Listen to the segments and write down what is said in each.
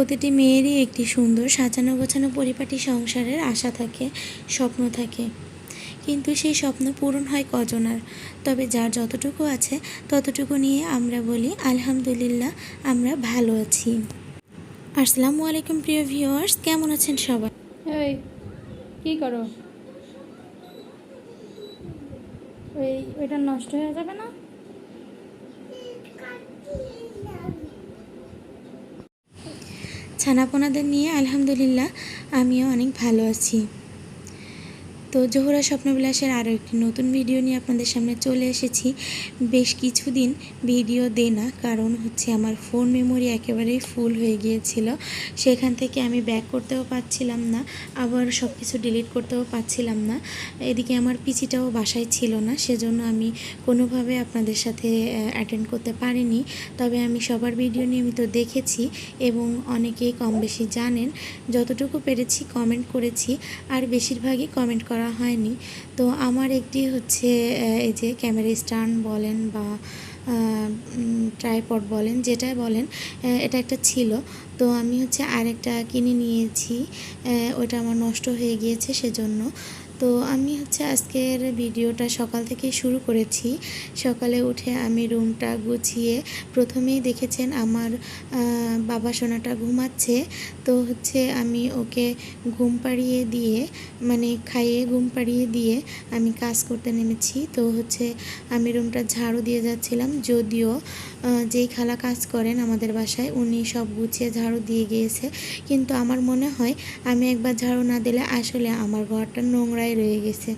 প্রতিটি মেয়েরই একটি সুন্দর সাজানো গোছানো পরিপাটি সংসারের আশা থাকে স্বপ্ন থাকে। কিন্তু সেই স্বপ্ন পূরণ হয় কজনার তবে যার যতটুকু আছে ততটুকু নিয়ে আমরা বলি আলহামদুলিল্লাহ আমরা ভালো আছি। আসসালামু আলাইকুম প্রিয় ভিউয়ার্স কেমন আছেন সবাই? এই কি করো? ওই ওইটা নষ্ট হয়ে যাবে না? ছানাপোনাদের নিয়ে আলহামদুলিল্লাহ আমিও অনেক ভালো আছি। তো জোহরা স্বপ্নবিলাসের আরও একটি নতুন ভিডিও নিয়ে আপনাদের সামনে চলে এসেছি। বেশ কিছুদিন ভিডিও দেই না, কারণ হচ্ছে আমার ফোন মেমোরি একেবারেই ফুল হয়ে গিয়েছিল। সেখান থেকে আমি ব্যাক করতেও পারছিলাম না, আবার সব কিছু ডিলিট করতেও পারছিলাম না। এদিকে আমার পিচিটাও বাসায় ছিল না, সেজন্য আমি কোনোভাবে আপনাদের সাথে অ্যাটেন্ড করতে পারিনি। তবে আমি সবার ভিডিও নিয়মিত দেখেছি এবং অনেকেই কম বেশি জানেন। যতটুকু পেরেছি কমেন্ট করেছি, আর বেশিরভাগই কমেন্ট করা হয়নি। তো আমার একটি হচ্ছে এই যে ক্যামেরা স্ট্যান্ড বলেন বা ট্রাইপড বলেন, যেটাই বলেন এটা একটা ছিল। তো আমি হচ্ছে আরেকটা কিনে নিয়েছি ওটা আমার নষ্ট হয়ে গিয়েছে সেজন্য। তো আমি হচ্ছে আজকের ভিডিওটা সকাল থেকে শুরু করেছি। সকালে উঠে আমি রুমটা গুছিয়ে প্রথমেই দেখেছেন আমার বাবা সোনাটা ঘুমাচ্ছে। তো হচ্ছে আমি ওকে ঘুম পাড়িয়ে দিয়ে মানে খাইয়ে ঘুম পাড়িয়ে দিয়ে আমি কাজ করতে নেমেছি। তো হচ্ছে আমি রুমটা ঝাড়ু দিয়ে যাচ্ছিলাম। যদিও যেই খালা কাজ করেন আমাদের বাসায়, উনি সব গুছিয়ে ঝাড়ু দিয়ে গিয়েছে। কিন্তু আমার মনে হয়, আমি একবার ঝাড়ু না দিলে আসলে আমার ঘরটা নোংরাই রয়ে গেছে।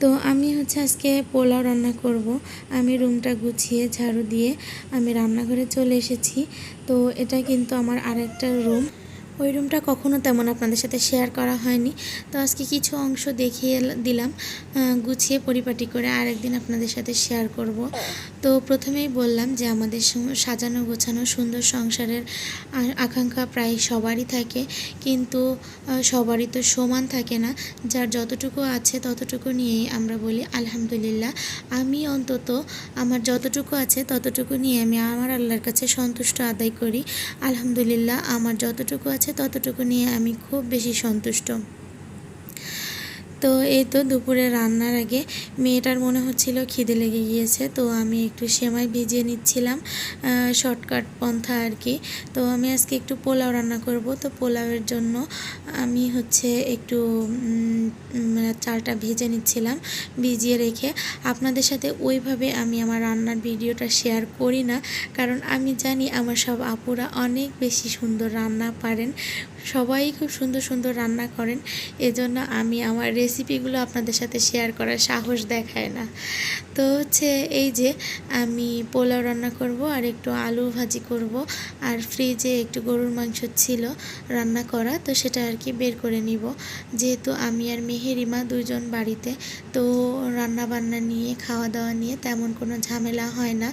তো আমি হচ্ছে আজকে পোলাও রান্না করব। আমি রুমটা গুছিয়ে ঝাড়ু দিয়ে আমি রান্নাঘরে চলে এসেছি। তো এটা কিন্তু আমার আরেকটা রুম। ওই রুমটা কখনো তেমন আপনাদের সাথে শেয়ার করা হয়নি। তো আজকে কিছু অংশ দেখিয়ে দিলাম গুছিয়ে পরিপাটি করে আরেকদিন আপনাদের সাথে শেয়ার করব। তো প্রথমেই বললাম যে আমাদের সাজানো গোছানো সুন্দর সংসারের আকাঙ্ক্ষা প্রায় সবারই থাকে। কিন্তু সবারই তো সমান থাকে না। যার যতটুকু আছে ততটুকু নিয়েই আমরা বলি, আলহামদুলিল্লাহ, আমি অন্তত আমার যতটুকু আছে ততটুকু নিয়ে আমি আমার আল্লাহর কাছে সন্তুষ্ট আদায় করি। আলহামদুলিল্লাহ, আমার যতটুকু আছে ততটুকু নিয়ে আমি খুব বেশি সন্তুষ্ট। তো এই তো দুপুরে রান্নার আগে মেয়েটার মনে হচ্ছিল খিদে লেগে গিয়েছে তো আমি একটু সেমাই ভিজিয়ে নিচ্ছিলাম শর্টকাট পন্থা আর কি। তো আমি আজকে একটু পোলাও রান্না করব তো পোলাওয়ের জন্য আমি হচ্ছে একটু উম, চালটা ভেজে নিচ্ছিলাম ভিজিয়ে রেখে। আপনাদের সাথে ওইভাবে আমি আমার রান্নার ভিডিওটা শেয়ার করি না কারণ আমি জানি আমার সব আপুরা অনেক বেশি সুন্দর রান্না পারেন সবাই খুব সুন্দর সুন্দর রান্না করেন এজন্য আমি আমার রেসিপিগুলো আপনাদের সাথে শেয়ার করার সাহস দেখায় না। তো হচ্ছে এই যে আমি পোলাও রান্না করব আর একটু আলু ভাজি করব। আর ফ্রিজে একটু গরুর মাংস ছিল রান্না করা, তো সেটা আর কি বের করে নিব। যেহেতু আমি আর মেহেরিমা দুজন বাড়িতে, তো রান্না বান্না নিয়ে খাওয়া দাওয়া নিয়ে তেমন কোনো ঝামেলা হয় না।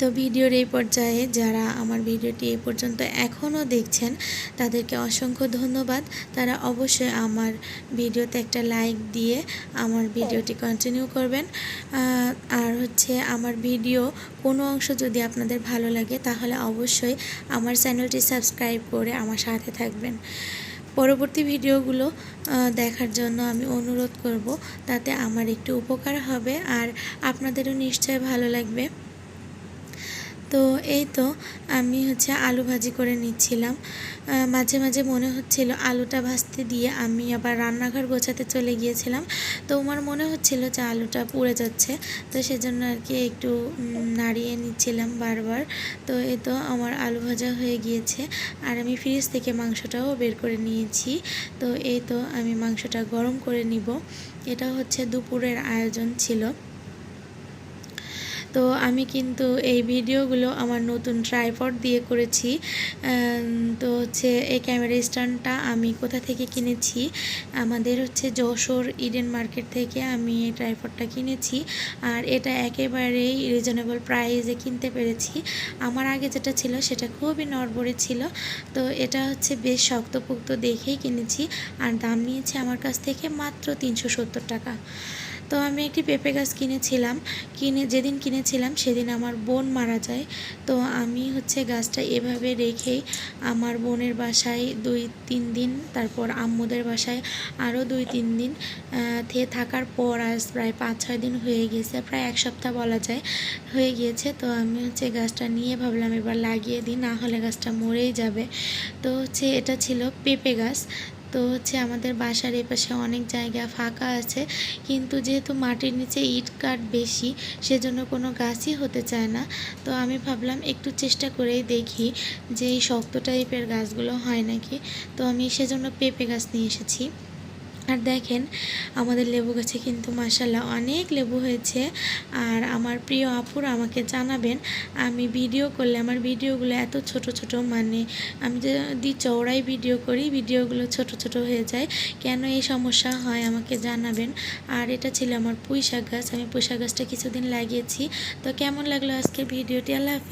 তো ভিডিওর এই পর্যায়ে যারা আমার ভিডিওটি এই পর্যন্ত এখনও দেখছেন, তাদেরকে অসংখ্য ধন্যবাদ। তারা অবশ্যই আমার ভিডিওতে একটা লাইক দিয়ে আমার ভিডিওটি কন্টিনিউ করবেন। আর হচ্ছে আমার ভিডিও কোনো অংশ যদি আপনাদের ভালো লাগে, তাহলে অবশ্যই আমার চ্যানেলটি সাবস্ক্রাইব করে আমার সাথে থাকবেন। পরবর্তী ভিডিওগুলো দেখার জন্য আমি অনুরোধ করব, তাতে আমার একটু উপকার হবে আর আপনাদেরও নিশ্চয় ভালো লাগবে। তো এই তো আমি হচ্ছে আলু ভাজি করে নিচ্ছিলাম। মাঝে মাঝে মনে হচ্ছিল আলুটা ভাজতে দিয়ে আমি আবার রান্নাঘর গোছাতে চলে গিয়েছিলাম। তো আমার মনে হচ্ছিল যে আলুটা পুড়ে যাচ্ছে। তো সেজন্য আর কি একটু নাড়িয়ে নিচ্ছিলাম বারবার। তো এই তো আমার আলু ভাজা হয়ে গিয়েছে। আর আমি ফ্রিজ থেকে মাংসটাও বের করে নিয়েছি। তো এই তো আমি মাংসটা গরম করে নিব। এটা হচ্ছে দুপুরের আয়োজন ছিল। তো আমি কিন্তু এই ভিডিওগুলো আমার নতুন ট্রাইপড দিয়ে করেছি। তো হচ্ছে এই ক্যামেরা স্ট্যান্ডটা আমি কোথা থেকে কিনেছি? আমাদের হচ্ছে যশোর ইডেন মার্কেট থেকে আমি এই ট্রাইপডটা কিনেছি। আর এটা একেবারেই রিজনেবল প্রাইসে কিনতে পেরেছি। আমার আগে যেটা ছিল সেটা খুবই নড়বড়ে ছিল। তো এটা হচ্ছে বেশ শক্তপোক্ত দেখেই কিনেছি। আর দাম নিয়েছে আমার কাছ থেকে মাত্র তিনশো সত্তর টাকা। তো আমি একটি পেঁপে গাছ কিনেছিলাম। কিনে যেদিন কিনেছিলাম, সেদিন আমার বোন মারা যায়। তো আমি হচ্ছে গাছটা এভাবে রেখেই আমার বোনের বাসায় দুই তিন দিন, তারপর আম্মুদের বাসায় আরও দুই তিন দিন থে থাকার পর আজ প্রায় পাঁচ ছয় দিন হয়ে গেছে, প্রায় এক সপ্তাহ বলা যায়, হয়ে গিয়েছে। তো আমি হচ্ছে গাছটা নিয়ে ভাবলাম এবার লাগিয়ে দিই, না হলে গাছটা মরেই যাবে। তো হচ্ছে এটা ছিল পেঁপে গাছ। তো হচ্ছে আমাদের বাসার এপাশে অনেক জায়গা ফাঁকা আছে। কিন্তু যেহেতু মাটির নিচে ইট কাঠ বেশি, সেজন্য কোনো গাছই হতে চায় না। তো আমি ভাবলাম একটু চেষ্টা করেই দেখি যে এই শক্ত টাইপের গাছগুলো হয় নাকি। তো আমি সেজন্য পেঁপে গাছ নিয়ে এসেছি। আর দেখেন, আমাদের লেবু গাছে কিন্তু মাসাল্লাহ অনেক লেবু হয়েছে। আর আমার প্রিয় আপুর আমাকে জানাবেন, আমি ভিডিও করলে, আমার ভিডিওগুলো এত ছোট ছোট মানে আমি যদি চওড়াই ভিডিও করি, ভিডিওগুলো ছোট ছোট হয়ে যায়, কেন এই সমস্যা হয় আমাকে জানাবেন। আর এটা ছিল আমার পুঁই শাক গাছ, আমি পুঁই শাক গাছটা কিছুদিন লাগিয়েছি। তো কেমন লাগল আজকের ভিডিওটি? আল্লাহ।